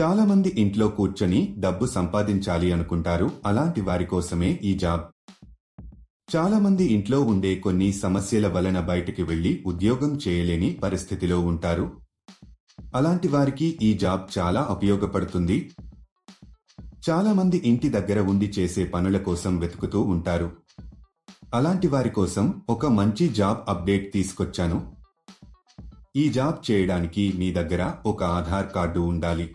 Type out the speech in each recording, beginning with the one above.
చాలా మంది ఇంట్లో కూర్చొని డబ్బు సంపాదించాలి అనుకుంటారు. అలాంటి వారి కోసమే ఈ జాబ్. చాలా మంది ఇంట్లో ఉండే కొన్ని సమస్యల వలన బయటికి వెళ్ళి ఉద్యోగం చేయలేని పరిస్థితిలో ఉంటారు. అలాంటి వారికి ఈ జాబ్ చాలా ఉపయోగపడుతుంది. చాలా మంది ఇంటి దగ్గర ఉండి చేసే పనుల కోసం వెతుకుతూ ఉంటారు. అలాంటి వారి కోసం ఒక మంచి జాబ్ అప్డేట్ తీసుకొచ్చాను. ఈ జాబ్ చేయడానికి మీ దగ్గర ఒక ఆధార్ కార్డు ఉండాలి.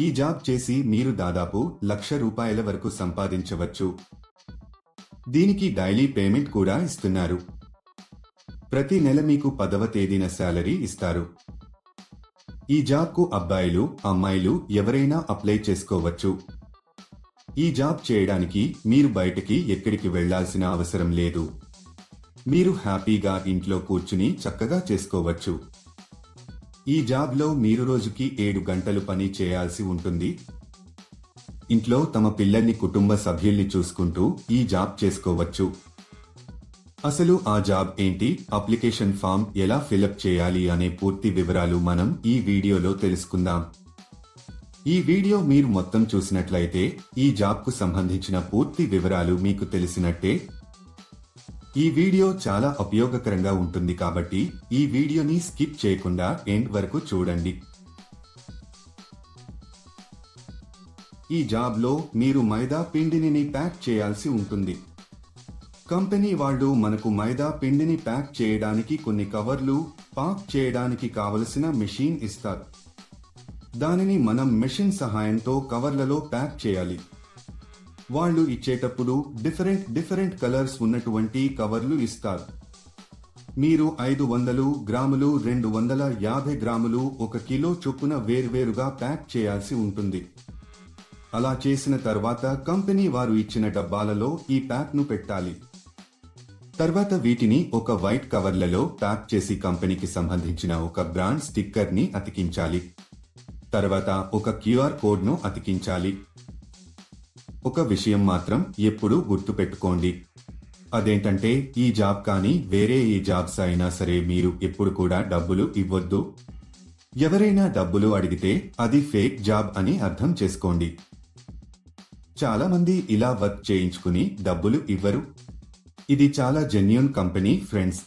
ఈ జాబ్ చేసి మీరు దాదాపు లక్ష రూపాయల వరకు సంపాదించవచ్చు. దీనికి డైలీ పేమెంట్ కూడా ఇస్తున్నారు. ప్రతి నెల మీకు పదవ తేదీన శాలరీ ఇస్తారు. ఈ జాబ్కు అబ్బాయిలు అమ్మాయిలు ఎవరైనా అప్లై చేసుకోవచ్చు. ఈ జాబ్ చేయడానికి మీరు బయటికి ఎక్కడికి వెళ్ళాల్సిన అవసరం లేదు. మీరు హ్యాపీగా ఇంట్లో కూర్చుని చక్కగా చేసుకోవచ్చు. ఈ జాబ్లో మీరు రోజుకి ఏడు గంటలు పని చేయాల్సి ఉంటుంది. ఇంట్లో తమ పిల్లల్ని కుటుంబ సభ్యుల్ని చూసుకుంటూ ఈ జాబ్ చేసుకోవచ్చు. అసలు ఆ జాబ్ ఏంటి? అప్లికేషన్ ఫామ్ ఎలా ఫిలప్ చేయాలి అనే పూర్తి వివరాలు మనం ఈ వీడియోలో తెలుసుకుందాం. ఈ వీడియో మీరు మొత్తం చూసినట్లయితే ఈ జాబ్కు సంబంధించిన పూర్తి వివరాలు మీకు తెలిసినట్టే ఈ వీడియో చాలా ఉపయోగకరంగా ఉంటుంది కాబట్టి ఈ వీడియోని స్కిప్ చేయకుండా ఎండ్ వరకు చూడండి. ఈ జాబ్లో మీరు మైదా పిండిని ప్యాక్ చేయాల్సి ఉంటుంది. కంపెనీ వాళ్ళు మనకు మైదా పిండిని ప్యాక్ చేయడానికి కొన్ని కవర్లు పాక్ చేయడానికి కావలసిన మెషిన్ ఇస్తారు. దానిని మనం మెషిన్ సహాయంతో కవర్లలో ప్యాక్ చేయాలి. వాళ్ళు ఇచ్చేటప్పుడు డిఫరెంట్ డిఫరెంట్ కలర్స్ ఉన్నటువంటి కవర్లు ఇస్తారు. మీరు ఐదు వందలు గ్రాములు రెండు వందల యాభై గ్రాములు ఒక కిలో చొప్పున వేర్వేరుగా ప్యాక్ చేయాల్సి ఉంటుంది. అలా చేసిన తర్వాత కంపెనీ వారు ఇచ్చిన డబ్బాలలో ఈ ప్యాక్ను పెట్టాలి. తర్వాత వీటిని ఒక వైట్ కవర్లలో ప్యాక్ చేసి కంపెనీకి సంబంధించిన ఒక బ్రాండ్ స్టిక్కర్ని అతికించాలి. తర్వాత ఒక క్యూఆర్ కోడ్ను అతికించాలి. ఒక విషయం మాత్రం ఎప్పుడూ గుర్తుపెట్టుకోండి. అదేంటంటే ఈ జాబ్ కానీ వేరే ఏ జాబ్స్ అయినా సరే మీరు ఎప్పుడు కూడా డబ్బులు ఇవ్వద్దు. ఎవరైనా డబ్బులు అడిగితే అది ఫేక్ జాబ్ అని అర్థం చేసుకోండి. చాలా మంది ఇలా వర్క్ చేయించుకుని డబ్బులు ఇవ్వరు. ఇది చాలా జెన్యున్ కంపెనీ ఫ్రెండ్స్.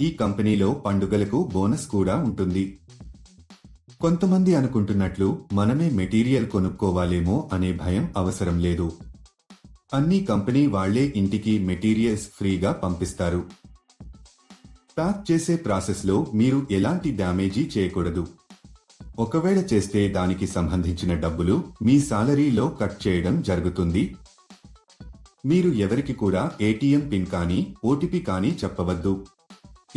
ఈ కంపెనీలో పండుగలకు బోనస్ కూడా ఉంటుంది. కొంతమంది అనుకుంటున్నట్లు మనమే మెటీరియల్ కొనుక్కోవాలేమో అనే భయం అవసరం లేదు. అన్ని కంపెనీ వాళ్ళే ఇంటికి మెటీరియల్స్ ఫ్రీగా పంపిస్తారు. ప్యాక్ చేసే ప్రాసెస్లో మీరు ఎలాంటి డ్యామేజీ చేయకూడదు. ఒకవేళ చేస్తే దానికి సంబంధించిన డబ్బులు మీ సాలరీలో కట్ చేయడం జరుగుతుంది. మీరు ఎవరికి కూడా ఏటీఎం పిన్ కానీ ఓటీపీ కానీ చెప్పవద్దు.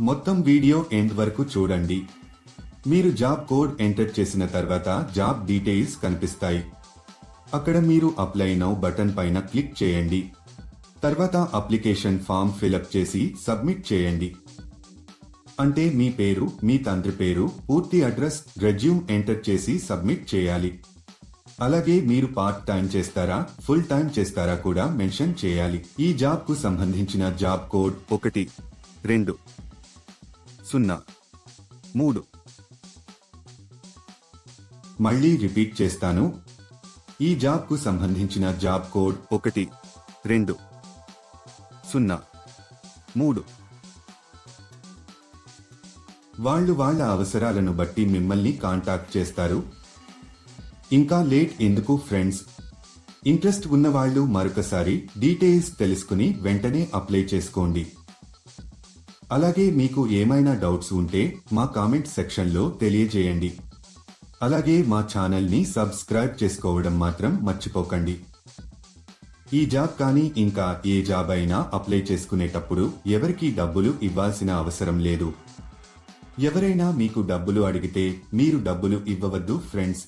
మొత్తం వీడియో ఎండ్ వరకు చూడండి. మీరు జాబ్ కోడ్ ఎంటర్ చేసిన తర్వాత జాబ్ డీటెయిల్స్ కనిపిస్తాయి. అక్కడ మీరు అప్లై నౌ బటన్ పైన క్లిక్ చేయండి. తర్వాత అప్లికేషన్ ఫామ్ ఫిలప్ చేసి సబ్మిట్ చేయండి. అంటే మీ పేరు మీ తండ్రి పేరు పూర్తి అడ్రస్ రెజ్యూమ్ ఎంటర్ చేసి సబ్మిట్ చేయాలి. అలాగే మీరు పార్ట్ టైం చేస్తారా ఫుల్ టైం చేస్తారా కూడా మెన్షన్ చేయాలి. ఈ జాబ్కు సంబంధించిన జాబ్ కోడ్ ఒకటి రెండు సున్నా. మూడు. మళ్ళీ రిపీట్ చేస్తాను. ఈ జాబ్కు సంబంధించిన జాబ్ కోడ్ ఒకటి రెండు. సున్నా. మూడు. వాళ్ళు వాళ్ళ అవసరాలను బట్టి మిమ్మల్ని కాంటాక్ట్ చేస్తారు. ఇంకా లేట్ ఎందుకు ఫ్రెండ్స్? ఇంట్రెస్ట్ ఉన్నవాళ్ళు మరొకసారి డీటెయిల్స్ తెలుసుకుని వెంటనే అప్లై చేసుకోండి. అలాగే మీకు ఏమైనా డౌట్స్ ఉంటే మా కామెంట్ సెక్షన్లో తెలియజేయండి. అలాగే మా ఛానల్ని సబ్స్క్రైబ్ చేసుకోవడం మాత్రం మర్చిపోకండి. ఈ జాబ్ కానీ ఇంకా ఏ జాబ్ అయినా అప్లై చేసుకునేటప్పుడు ఎవరికీ డబ్బులు ఇవ్వాల్సిన అవసరం లేదు. ఎవరైనా మీకు డబ్బులు అడిగితే మీరు డబ్బులు ఇవ్వవద్దు ఫ్రెండ్స్.